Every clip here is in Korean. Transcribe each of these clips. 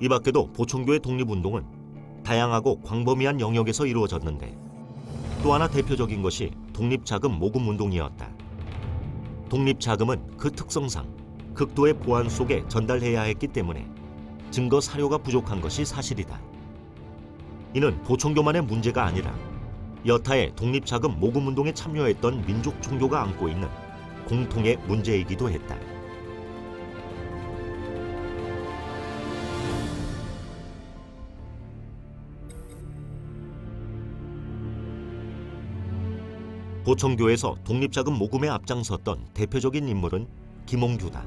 이 밖에도 보청교의 독립운동은 다양하고 광범위한 영역에서 이루어졌는데 또 하나 대표적인 것이 독립자금 모금 운동이었다. 독립자금은 그 특성상 극도의 보안 속에 전달해야 했기 때문에 증거 사료가 부족한 것이 사실이다. 이는 보청교만의 문제가 아니라 여타의 독립자금 모금 운동에 참여했던 민족 종교가 안고 있는 공통의 문제이기도 했다. 보청교에서 독립자금 모금에 앞장섰던 대표적인 인물은 김홍규다.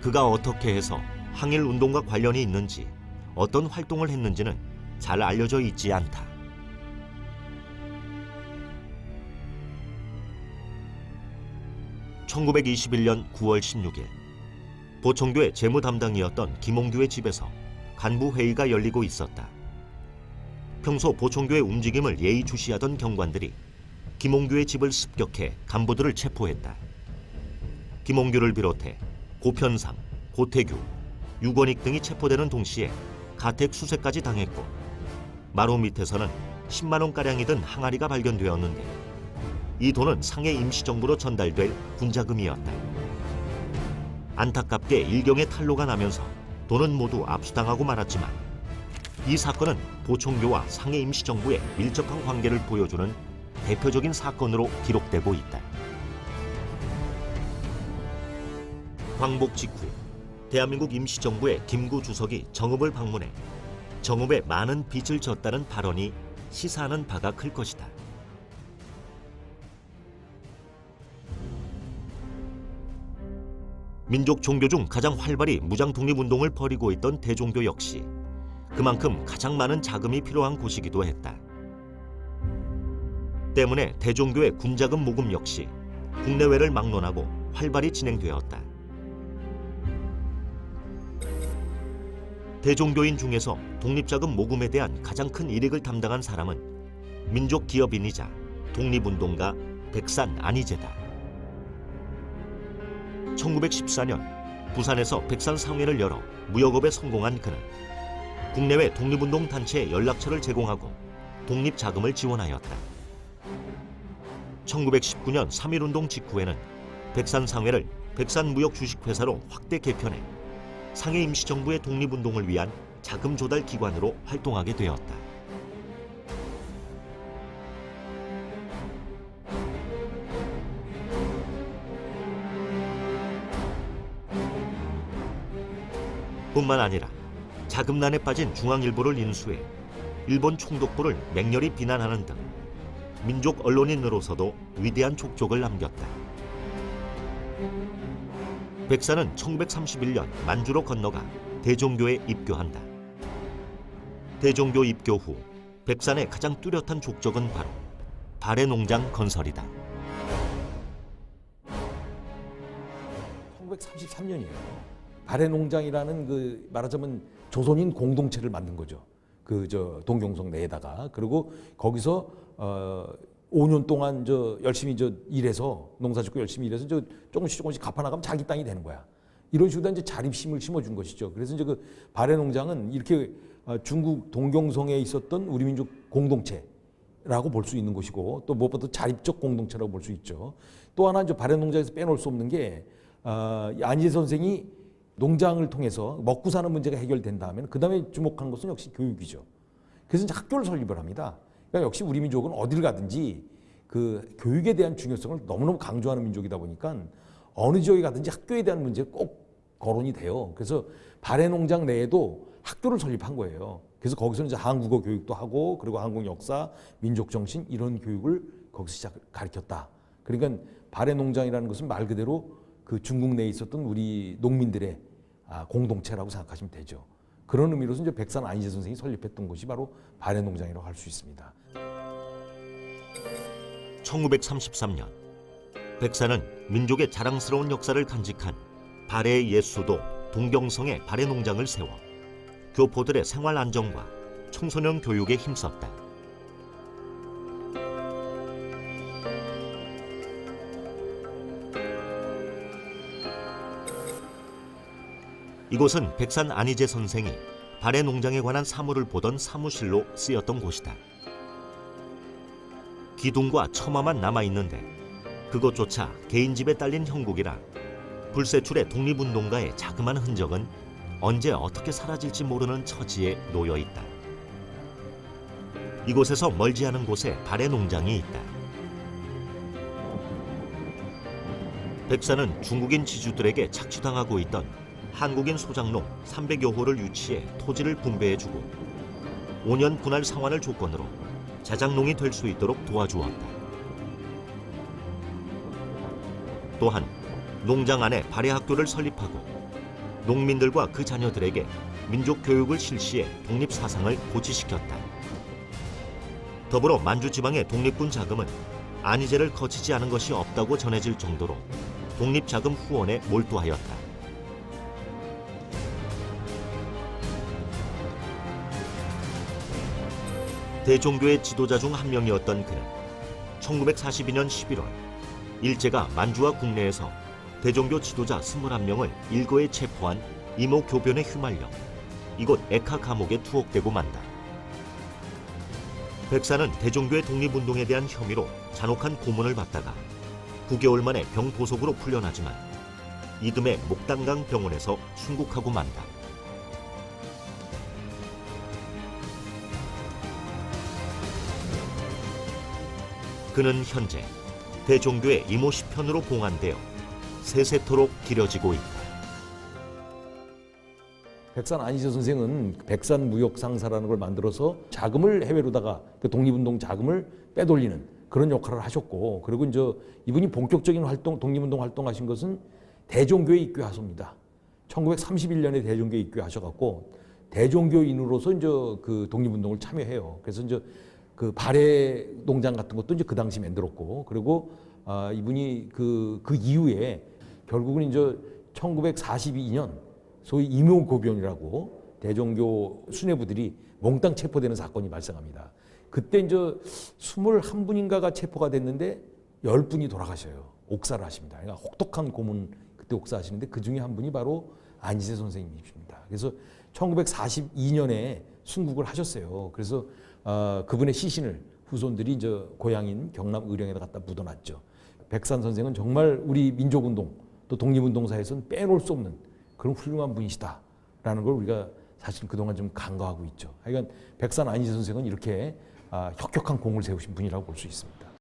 그가 어떻게 해서 항일 운동과 관련이 있는지 어떤 활동을 했는지는 잘 알려져 있지 않다. (1921년 9월 16일) 보청교의 재무 담당이었던 김홍규의 집에서 간부 회의가 열리고 있었다. 평소 보청교의 움직임을 예의주시하던 경관들이 김홍규의 집을 습격해 간부들을 체포했다. 김홍규를 비롯해 고편상, 고태규, 유권익 등이 체포되는 동시에 가택 수색까지 당했고 마루 밑에서는 10만 원가량이 든 항아리가 발견되었는데 이 돈은 상해 임시정부로 전달될 군자금이었다. 안타깝게 일경의 탈로가 나면서 돈은 모두 압수당하고 말았지만 이 사건은 보청교와 상해 임시정부의 밀접한 관계를 보여주는 대표적인 사건으로 기록되고 있다. 광복 직후 대한민국 임시정부의 김구 주석이 정읍을 방문해 정읍에 많은 빚을 졌다는 발언이 시사하는 바가 클 것이다. 민족 종교 중 가장 활발히 무장 독립운동을 벌이고 있던 대종교 역시 그만큼 가장 많은 자금이 필요한 곳이기도 했다. 때문에 대종교의 군자금 모금 역시 국내외를 막론하고 활발히 진행되었다. 대종교인 중에서 독립자금 모금에 대한 가장 큰 이익을 담당한 사람은 민족 기업인이자 독립운동가 백산 안희재다. 1914년 부산에서 백산 상회를 열어 무역업에 성공한 그는 국내외 독립운동 단체에 연락처를 제공하고 독립 자금을 지원하였다. 1919년 3.1운동 직후에는 백산상회를 백산무역주식회사로 확대 개편해 상해 임시정부의 독립운동을 위한 자금 조달 기관으로 활동하게 되었다. 뿐만 아니라 자금난에 빠진 중앙일보를 인수해 일본 총독부를 맹렬히 비난하는 등 민족 언론인으로서도 위대한 족적을 남겼다. 백사는 1931년 만주로 건너가 대종교에 입교한다. 대종교 입교 후 백산의 가장 뚜렷한 족적은 바로 발해 농장 건설이다. 1933년이에요. 발해농장이라는 그 말하자면 조선인 공동체를 만든 거죠. 그 저 동경성 내에다가 그리고 거기서 어 5년 동안 저 열심히 저 일해서 농사 짓고 열심히 일해서 저 조금씩 조금씩 갚아 나가면 자기 땅이 되는 거야. 이런 식으로 이제 자립심을 심어준 것이죠. 그래서 이제 그 발해농장은 이렇게 어, 중국 동경성에 있었던 우리 민족 공동체 라고 볼 수 있는 것이고 또 무엇보다 자립적 공동체라고 볼 수 있죠. 또 하나 이제 발해농장에서 빼놓을 수 없는 게 어, 안희재 선생이 농장을 통해서 먹고 사는 문제가 해결된 다음에는 그 다음에 주목한 것은 역시 교육이죠. 그래서 이제 학교를 설립을 합니다. 그러니까 역시 우리 민족은 어디를 가든지 그 교육에 대한 중요성을 너무너무 강조하는 민족이다 보니까 어느 지역에 가든지 학교에 대한 문제가 꼭 거론이 돼요. 그래서 발해 농장 내에도 학교를 설립한 거예요. 그래서 거기서 이제 한국어 교육도 하고 그리고 한국 역사, 민족 정신 이런 교육을 거기서 시작 가르쳤다. 그러니까 발해 농장이라는 것은 말 그대로 그 중국 내에 있었던 우리 농민들의 아, 공동체라고 생각하시면 되죠. 그런 의미로서 이제 백산 안희재 선생이 설립했던 곳이 바로 발해 농장이라고 할 수 있습니다. 1933년 백사는 민족의 자랑스러운 역사를 간직한 발해의 옛 수도 동경성의 발해 농장을 세워 교포들의 생활 안정과 청소년 교육에 힘썼다. 이곳은 백산 안희재 선생이 발해 농장에 관한 사물을 보던 사무실로 쓰였던 곳이다. 기둥과 처마만 남아 있는데 그것조차 개인 집에 딸린 형국이라 불세출의 독립운동가의 자그마한 흔적은 언제 어떻게 사라질지 모르는 처지에 놓여 있다. 이곳에서 멀지 않은 곳에 발해 농장이 있다. 백사는 중국인 지주들에게 착취당하고 있던 한국인 소장농 300여 호를 유치해 토지를 분배해주고 5년 분할 상환을 조건으로 자장농이 될 수 있도록 도와주었다. 또한 농장 안에 발해 학교를 설립하고 농민들과 그 자녀들에게 민족 교육을 실시해 독립 사상을 고취시켰다. 더불어 만주 지방의 독립군 자금은 안희재를 거치지 않은 것이 없다고 전해질 정도로 독립 자금 후원에 몰두하였다. 대종교의 지도자 중 한 명이었던 그는 1942년 11월 일제가 만주와 국내에서 대종교 지도자 21명을 일거에 체포한 이모 교변에 휘말려 이곳 에카 감옥에 투옥되고 만다. 백사는 대종교의 독립운동에 대한 혐의로 잔혹한 고문을 받다가 9개월 만에 병보석으로 풀려나지만 이듬해 목단강 병원에서 순국하고 만다. 그는 현재 대종교의 이모 시편으로 봉안되어 세세토록 길어지고 있다. 백산 안희재 선생은 백산 무역 상사라는 걸 만들어서 자금을 해외로다가 그 독립운동 자금을 빼돌리는 그런 역할을 하셨고 그리고 이제 이분이 본격적인 활동 독립운동 활동하신 것은 대종교회 입교하소입니다. 1931년에 대종교회 입교하셔갖고 대종교인으로서 이제 그 독립운동을 참여해요. 그래서 이제 그 발해 농장 같은 것도 이제 그 당시 만들었고 그리고 아 이분이 그 그 이후에 결국은 이제 1942년 소위 임용고변이라고 대종교 수뇌부들이 몽땅 체포되는 사건이 발생합니다. 그때 이제 21분인가가 체포가 됐는데 10분이 돌아가셔요. 옥사를 하십니다. 그러니까 혹독한 고문 그때 옥사하시는데 그 중에 한 분이 바로 안희세 선생님이십니다. 그래서 1942년에 순국을 하셨어요. 그래서 어, 그분의 시신을 후손들이 이제 고향인 경남 의령에다 갖다 묻어놨죠. 백산 선생은 정말 우리 민족운동 또 독립운동사에서는 빼놓을 수 없는 그런 훌륭한 분이시다라는 걸 우리가 사실 그동안 좀 간과하고 있죠. 하여간 백산 안희재 선생은 이렇게 아, 혁혁한 공을 세우신 분이라고 볼 수 있습니다.